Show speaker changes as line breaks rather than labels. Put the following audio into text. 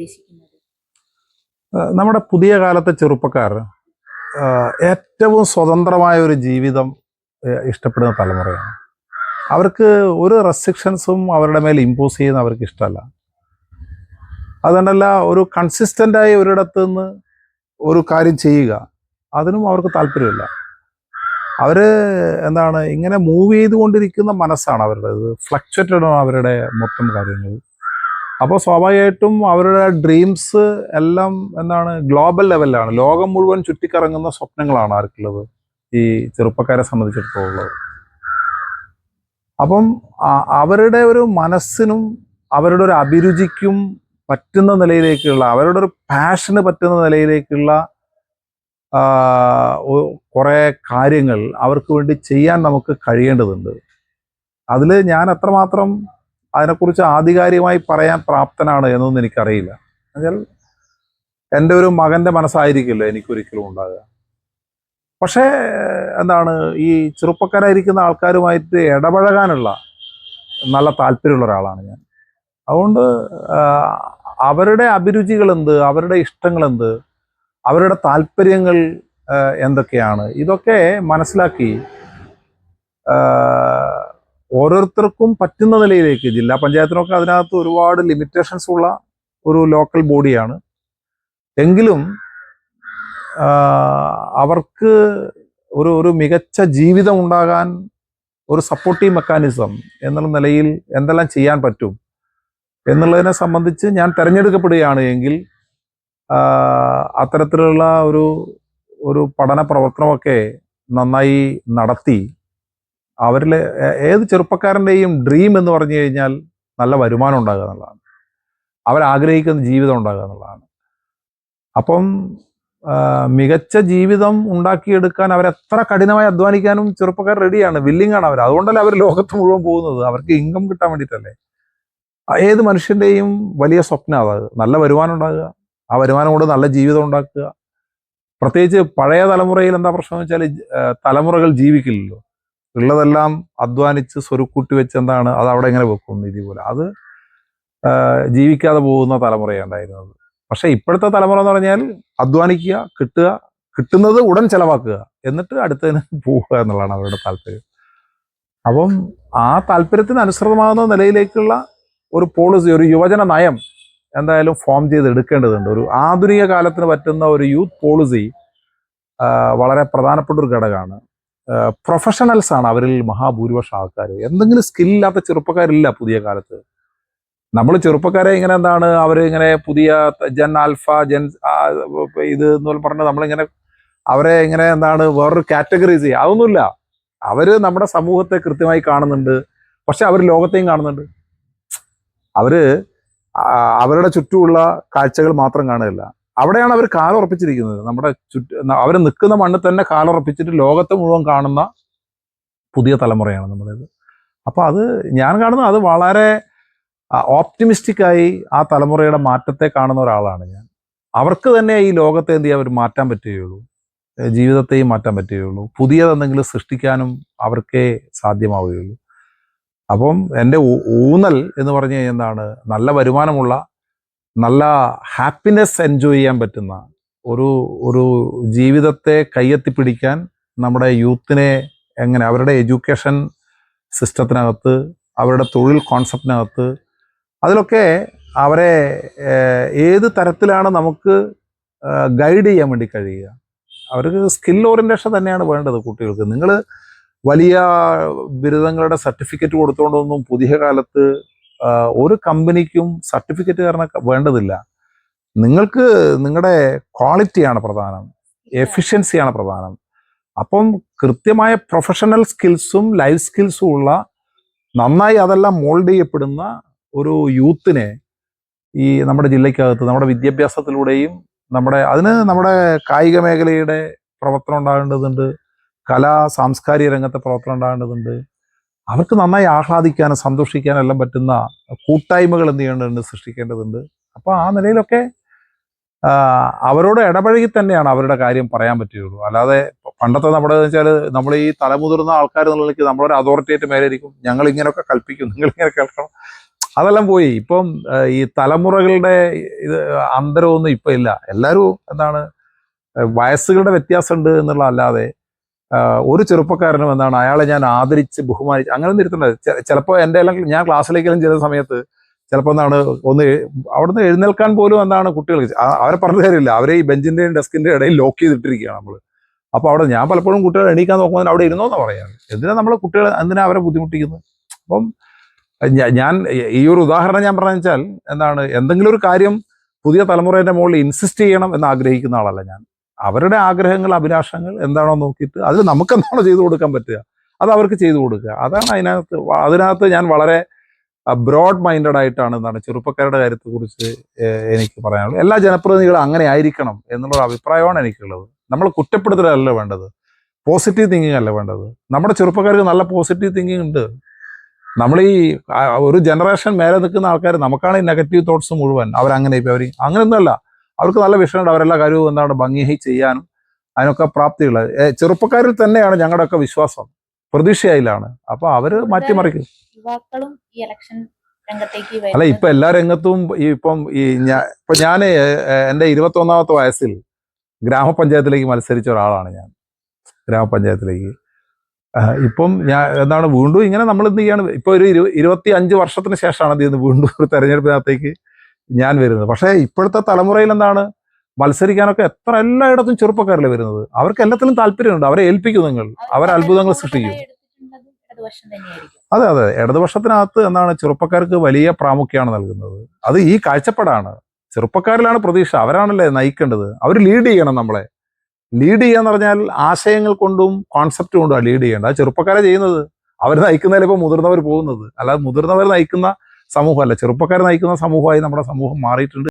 ഉദ്ദേശിക്കുന്നത്?
നമ്മുടെ പുതിയ കാലത്തെ ചെറുപ്പക്കാർ ഏറ്റവും സ്വതന്ത്രമായ ഒരു ജീവിതം ഇഷ്ടപ്പെടുന്ന തലമുറയാണ്. അവർക്ക് ഒരു റെസ്ട്രിക്ഷൻസും അവരുടെ മേൽ ഇമ്പോസ് ചെയ്യുന്ന അവർക്ക് ഇഷ്ടമല്ല. അതുകൊണ്ടല്ല ഒരു കൺസിസ്റ്റന്റായി ഒരിടത്ത് നിന്ന് ഒരു കാര്യം ചെയ്യുക അതിനും അവർക്ക് താല്പര്യമില്ല. അവർ എന്താണ് ഇങ്ങനെ മൂവ് ചെയ്തുകൊണ്ടിരിക്കുന്ന മനസ്സാണ് അവരുടെ ഫ്ലക്ച്വേറ്റഡ് ആണ് അവരുടെ മൊത്തം കാര്യങ്ങൾ. അപ്പോൾ സ്വാഭാവികമായിട്ടും അവരുടെ ഡ്രീംസ് എല്ലാം എന്താണ് ഗ്ലോബൽ ലെവലിലാണ് ലോകം മുഴുവൻ ചുറ്റിക്കറങ്ങുന്ന സ്വപ്നങ്ങളാണ് ആർക്കുള്ളത് ഈ ചെറുപ്പക്കാരെ സംബന്ധിച്ചിടത്തോളം. അപ്പം അവരുടെ ഒരു മനസ്സിനും അവരുടെ ഒരു അഭിരുചിക്കും പറ്റുന്ന നിലയിലേക്കുള്ള അവരുടെ ഒരു പാഷന് പറ്റുന്ന നിലയിലേക്കുള്ള കുറേ കാര്യങ്ങൾ അവർക്ക് വേണ്ടി ചെയ്യാൻ നമുക്ക് കഴിയേണ്ടതുണ്ട്. അതിൽ ഞാൻ എത്രമാത്രം അതിനെക്കുറിച്ച് ആധികാരികമായി പറയാൻ പ്രാപ്തനാണ് എന്നൊന്നും എനിക്കറിയില്ല. എന്നുവെച്ചാൽ എന്റെ ഒരു മകന്റെ മനസ്സായിരിക്കില്ല എനിക്കൊരിക്കലും ഉണ്ടാകുക പക്ഷേ എന്താണ് ഈ ചെറുപ്പക്കാരായിരിക്കുന്ന ആൾക്കാരുമായിട്ട് ഇടപഴകാനുള്ള നല്ല താല്പര്യമുള്ള ഒരാളാണ് ഞാൻ. അതുകൊണ്ട് അവരുടെ അഭിരുചികൾ എന്ത് അവരുടെ ഇഷ്ടങ്ങൾ എന്ത് അവരുടെ താല്പര്യങ്ങൾ എന്തൊക്കെയാണ് ഇതൊക്കെ മനസ്സിലാക്കി ഓരോരുത്തർക്കും പറ്റുന്ന നിലയിലേക്ക് ജില്ലാ പഞ്ചായത്തിനൊക്കെ അതിനകത്ത് ഒരുപാട് ലിമിറ്റേഷൻസ് ഉള്ള ഒരു ലോക്കൽ ബോഡിയാണ് എങ്കിലും അവർക്ക് ഒരു ഒരു മികച്ച ജീവിതം ഉണ്ടാകാൻ ഒരു സപ്പോർട്ടീവ് മെക്കാനിസം എന്നുള്ള നിലയിൽ എന്തെല്ലാം ചെയ്യാൻ പറ്റും എന്നുള്ളതിനെ സംബന്ധിച്ച് ഞാൻ തിരഞ്ഞെടുക്കപ്പെടുകയാണ് എങ്കിൽ അത്തരത്തിലുള്ള ഒരു ഒരു പഠന പ്രവർത്തനമൊക്കെ നന്നായി നടത്തി അവരിൽ ഏത് ചെറുപ്പക്കാരന്റെയും ഡ്രീം എന്ന് പറഞ്ഞു കഴിഞ്ഞാൽ നല്ല വരുമാനം ഉണ്ടാകുക എന്നുള്ളതാണ്. അവരാഗ്രഹിക്കുന്ന ജീവിതം ഉണ്ടാകുക എന്നുള്ളതാണ്. അപ്പം മികച്ച ജീവിതം ഉണ്ടാക്കിയെടുക്കാൻ അവരെത്ര കഠിനമായി അധ്വാനിക്കാനും ചെറുപ്പക്കാർ റെഡിയാണ് വില്ലിംഗ് ആണ് അവർ അതുകൊണ്ടല്ലേ അവർ ലോകത്ത് മുഴുവൻ പോകുന്നത്. അവർക്ക് ഇൻകം കിട്ടാൻ വേണ്ടിയിട്ടല്ലേ. ഏത് മനുഷ്യന്റെയും വലിയ സ്വപ്നം അതാകുക നല്ല വരുമാനം ഉണ്ടാകുക. ആ വരുമാനം കൊണ്ട് നല്ല ജീവിതം ഉണ്ടാക്കുക. പ്രത്യേകിച്ച് പഴയ തലമുറയിൽ എന്താ പ്രശ്നം വെച്ചാൽ തലമുറകൾ ജീവിക്കില്ലല്ലോ. ഉള്ളതെല്ലാം അധ്വാനിച്ച് സ്വരുക്കൂട്ടി വെച്ച് എന്താണ് അത് അവിടെ ഇങ്ങനെ വെക്കും? നിധി പോലെ. അത് ജീവിക്കാതെ പോകുന്ന തലമുറയാണ് ഉണ്ടായിരുന്നത്. പക്ഷെ ഇപ്പോഴത്തെ തലമുറ എന്ന് പറഞ്ഞാൽ അധ്വാനിക്കുക കിട്ടുക കിട്ടുന്നത് ഉടൻ ചെലവാക്കുക. എന്നിട്ട് അടുത്തതിന് പോവുക എന്നുള്ളതാണ് അവരുടെ താല്പര്യം. അപ്പം ആ താല്പര്യത്തിന് അനുസൃതമാകുന്ന നിലയിലേക്കുള്ള ഒരു പോളിസി ഒരു യുവജന നയം എന്തായാലും ഫോം ചെയ്ത് എടുക്കേണ്ടതുണ്ട് ഒരു ആധുനിക കാലത്തിന് പറ്റുന്ന ഒരു യൂത്ത് പോളിസി വളരെ പ്രധാനപ്പെട്ട ഒരു ഘടകമാണ്. പ്രൊഫഷണൽസ് ആണ് അവരിൽ മഹാഭൂരിപക്ഷം ആൾക്കാർ എന്തെങ്കിലും സ്കില്ലില്ലാത്ത ചെറുപ്പക്കാരില്ല പുതിയ കാലത്ത്. നമ്മൾ ചെറുപ്പക്കാരെ ഇങ്ങനെ എന്താണ് അവർ ഇങ്ങനെ പുതിയ ജൻ ആൽഫ ജൻ ഇത് എന്ന് പറഞ്ഞ് നമ്മളിങ്ങനെ അവരെ ഇങ്ങനെ എന്താണ് വേറൊരു കാറ്റഗറൈസ് ചെയ്യുക. അതൊന്നുമില്ല. അവർ നമ്മുടെ സമൂഹത്തെ കൃത്യമായി കാണുന്നുണ്ട്. പക്ഷെ അവർ ലോകത്തെയും കാണുന്നുണ്ട്. അവർ അവരുടെ ചുറ്റുമുള്ള കാഴ്ചകൾ മാത്രം കാണുകയില്ല. അവിടെയാണ് അവർ കാലുറപ്പിച്ചിരിക്കുന്നത്. നമ്മുടെ ചുറ്റ അവർ നിൽക്കുന്ന മണ്ണിൽ തന്നെ കാലുറപ്പിച്ചിട്ട് ലോകത്തെ മുഴുവൻ കാണുന്ന പുതിയ തലമുറയാണ് നമ്മുടേത് അപ്പോൾ അത് ഞാൻ കാണുന്നത് അത് വളരെ ഓപ്റ്റിമിസ്റ്റിക്കായി ആ തലമുറയുടെ മാറ്റത്തെ കാണുന്ന ഒരാളാണ് ഞാൻ. അവർക്ക് തന്നെ ഈ ലോകത്തെ എന്ത് ചെയ്യാൻ അവർ മാറ്റാൻ പറ്റുകയുള്ളൂ. ജീവിതത്തെയും മാറ്റാൻ പറ്റുകയുള്ളൂ. പുതിയതെന്തെങ്കിലും സൃഷ്ടിക്കാനും അവർക്കേ സാധ്യമാവുകയുള്ളൂ. അപ്പം എന്റെ ഊന്നൽ എന്ന് പറഞ്ഞു കഴിഞ്ഞാൽ എന്താണ്? നല്ല വരുമാനമുള്ള നല്ല ഹാപ്പിനെസ് എൻജോയ് ചെയ്യാൻ പറ്റുന്ന ഒരു ഒരു ജീവിതത്തെ കയ്യെത്തിപ്പിടിക്കാൻ നമ്മുടെ യൂത്തിനെ എങ്ങനെ അവരുടെ എഡ്യൂക്കേഷൻ സിസ്റ്റത്തിനകത്ത് അവരുടെ തൊഴിൽ കോൺസെപ്റ്റിനകത്ത് അതിലൊക്കെ അവരെ ഏത് തരത്തിലാണ് നമുക്ക് ഗൈഡ് ചെയ്യാൻ വേണ്ടി കഴിയുക? അവർക്ക് സ്കിൽ ഓറിയന്റേഷൻ തന്നെയാണ് വേണ്ടത് കുട്ടികൾക്ക്. നിങ്ങൾ വലിയ ബിരുദങ്ങളുടെ സർട്ടിഫിക്കറ്റ് കൊടുത്തുകൊണ്ടൊന്നും പുതിയ കാലത്ത് ഒരു കമ്പനിക്കും സർട്ടിഫിക്കറ്റ് കാരണം വേണ്ടതില്ല. നിങ്ങൾക്ക് നിങ്ങളുടെ ക്വാളിറ്റിയാണ് പ്രധാനം. എഫിഷ്യൻസിയാണ് പ്രധാനം. അപ്പം കൃത്യമായ പ്രൊഫഷണൽ സ്കിൽസും ലൈഫ് സ്കിൽസും ഉള്ള നന്നായി അതെല്ലാം മോൾഡ് ചെയ്യപ്പെടുന്ന ഒരു യൂത്തിനെ ഈ നമ്മുടെ ജില്ലയ്ക്കകത്ത് നമ്മുടെ വിദ്യാഭ്യാസത്തിലൂടെയും നമ്മുടെ അതിന് നമ്മുടെ കായിക മേഖലയുടെ പ്രവർത്തനം ഉണ്ടാകേണ്ടതുണ്ട്. കലാ സാംസ്കാരിക രംഗത്തെ പ്രവർത്തനം ഉണ്ടാകേണ്ടതുണ്ട്. അവർക്ക് നന്നായി ആഹ്ലാദിക്കാനും സന്തോഷിക്കാനും എല്ലാം പറ്റുന്ന കൂട്ടായ്മകൾ എന്ത് ചെയ്യേണ്ടതുണ്ട് സൃഷ്ടിക്കേണ്ടതുണ്ട്. അപ്പോൾ ആ നിലയിലൊക്കെ അവരോട് ഇടപഴകി തന്നെയാണ് അവരുടെ കാര്യം പറയാൻ പറ്റുകയുള്ളൂ. അല്ലാതെ പണ്ടത്തെ നമ്മുടെ വെച്ചാൽ നമ്മൾ ഈ തലമുതിർന്ന ആൾക്കാർ എന്നുള്ളതിലേക്ക് നമ്മളൊരു അതോറിറ്റിയായിട്ട് മേലെ ഇരിക്കും ഞങ്ങൾ ഇങ്ങനെയൊക്കെ കൽപ്പിക്കും നിങ്ങൾ ഇങ്ങനെ കേൾക്കണം. അതെല്ലാം പോയി. ഇപ്പം ഈ തലമുറകളുടെ ഇത് അന്തരമൊന്നും ഇപ്പം ഇല്ല. എല്ലാവരും എന്താണ് വയസ്സുകളുടെ വ്യത്യാസമുണ്ട് എന്നുള്ള അല്ലാതെ ഒരു ചെറുപ്പക്കാരനും എന്താണ് അയാളെ ഞാൻ ആദരിച്ച് ബഹുമാനിച്ച് അങ്ങനെ ഒന്നും ചിലപ്പോൾ എന്റെ എല്ലാം ഞാൻ ക്ലാസ്സിലേക്കെല്ലാം ചെയ്ത സമയത്ത് ചിലപ്പോൾ എന്താണ് ഒന്ന് അവിടുന്ന് എഴുന്നേൽക്കാൻ പോലും എന്താണ് കുട്ടികൾ അവരെ പറഞ്ഞ കാര്യമില്ല. അവരെ ഈ ബെഞ്ചിന്റെയും ഡെസ്കിന്റെ ഇടയിൽ ലോക്ക് ചെയ്തിട്ടിരിക്കുകയാണ് നമ്മൾ അപ്പോൾ അവിടെ ഞാൻ പലപ്പോഴും കുട്ടികൾ എണീക്കാൻ നോക്കുമ്പോൾ അവിടെ ഇരുന്നോന്ന് പറയാം. എന്തിനാ നമ്മൾ കുട്ടികൾ എന്തിനാ അവരെ ബുദ്ധിമുട്ടിക്കുന്നത്? അപ്പം ഞാൻ ഈ ഒരു ഉദാഹരണം ഞാൻ പറഞ്ഞു വെച്ചാൽ എന്താണ് എന്തെങ്കിലും ഒരു കാര്യം പുതിയ തലമുറേന്റെ മുകളിൽ ഇൻസിസ്റ്റ് ചെയ്യണം എന്ന് ആഗ്രഹിക്കുന്ന ആളല്ല ഞാൻ. അവരുടെ ആഗ്രഹങ്ങൾ അഭിലാഷങ്ങൾ എന്താണോ നോക്കിയിട്ട് അതിൽ നമുക്ക് എന്താണോ ചെയ്തു കൊടുക്കാൻ പറ്റുക? അത് അവർക്ക് ചെയ്തു കൊടുക്കുക. അതാണ് അതിനകത്ത് അതിനകത്ത് ഞാൻ വളരെ ബ്രോഡ് മൈൻഡഡ് ആയിട്ടാണ് എന്താണ് ചെറുപ്പക്കാരുടെ കാര്യത്തെ കുറിച്ച് എനിക്ക് പറയാനുള്ളത്. എല്ലാ ജനപ്രതിനിധികളും അങ്ങനെ ആയിരിക്കണം എന്നുള്ള അഭിപ്രായമാണ് എനിക്കുള്ളത്. നമ്മൾ കുറ്റപ്പെടുത്തലല്ല വേണ്ടത്. പോസിറ്റീവ് തിങ്കിങ് അല്ല വേണ്ടത്. നമ്മുടെ ചെറുപ്പക്കാർക്ക് നല്ല പോസിറ്റീവ് തിങ്കിങ് ഉണ്ട്. നമ്മൾ ഈ ഒരു ജനറേഷൻ മേലെ നിൽക്കുന്ന ആൾക്കാർ നമുക്കാണ് ഈ നെഗറ്റീവ് തോട്ട്സ് മുഴുവൻ. അവരങ്ങനെ ഇപ്പം അവർ അങ്ങനെയൊന്നുമല്ല. അവർക്ക് നല്ല വിഷയമുണ്ട്. അവരെല്ലാ കാര്യവും എന്താണ് ഭംഗിയായി ചെയ്യാനും അതിനൊക്കെ പ്രാപ്തിയുള്ളത് ചെറുപ്പക്കാരിൽ തന്നെയാണ് ഞങ്ങളുടെയൊക്കെ വിശ്വാസം. പ്രതീക്ഷയിലാണ് അപ്പൊ അവർ മാറ്റിമറിക്കും. അല്ല ഇപ്പൊ എല്ലാ രംഗത്തും ഈ ഇപ്പം ഈ ഞാൻ ഇപ്പൊ ഞാൻ എന്റെ ഇരുപത്തൊന്നാമത്തെ വയസ്സിൽ ഗ്രാമപഞ്ചായത്തിലേക്ക് മത്സരിച്ച ഒരാളാണ് ഞാൻ. ഗ്രാമപഞ്ചായത്തിലേക്ക്. ഇപ്പം ഞാൻ എന്താണ് വീണ്ടും ഇങ്ങനെ നമ്മൾ എന്ത് ചെയ്യാണ്? ഇപ്പൊ ഒരു ഇരു ഇരുപത്തി അഞ്ച് വർഷത്തിന് ശേഷമാണ് എന്ത് ചെയ്യുന്നത്? വീണ്ടും ഒരു തെരഞ്ഞെടുപ്പിനകത്തേക്ക് ഞാൻ വരുന്നത്. പക്ഷേ ഇപ്പോഴത്തെ തലമുറയിൽ എന്താണ്? മത്സരിക്കാനൊക്കെ എത്ര എല്ലായിടത്തും ചെറുപ്പക്കാരല്ലേ വരുന്നത്? അവർക്ക് എല്ലാത്തിലും താല്പര്യമുണ്ട്. അവരെ ഏൽപ്പിക്കും നിങ്ങൾ. അവർ അത്ഭുതങ്ങൾ സൃഷ്ടിക്കും. അതെ അതെ. ഇടതുപക്ഷത്തിനകത്ത് എന്താണ്? ചെറുപ്പക്കാർക്ക് വലിയ പ്രാമുഖ്യമാണ് നൽകുന്നത്. അത് ഈ കാഴ്ചപ്പാടാണ്. ചെറുപ്പക്കാരിലാണ് പ്രതീക്ഷ. അവരാണല്ലേ നയിക്കേണ്ടത്? അവർ ലീഡ് ചെയ്യണം നമ്മളെ. ലീഡ് ചെയ്യാന്ന് പറഞ്ഞാൽ ആശയങ്ങൾ കൊണ്ടും കോൺസെപ്റ്റ് കൊണ്ടും ലീഡ് ചെയ്യേണ്ടത്. അത് ചെറുപ്പക്കാരെ ചെയ്യുന്നത്. അവർ നയിക്കുന്നതിൽ ഇപ്പോൾ മുതിർന്നവർ പോകുന്നത്. അല്ലാതെ മുതിർന്നവർ നയിക്കുന്ന സമൂഹമല്ല. ചെറുപ്പക്കാർ നയിക്കുന്ന സമൂഹമായി നമ്മുടെ സമൂഹം മാറിയിട്ടുണ്ട്.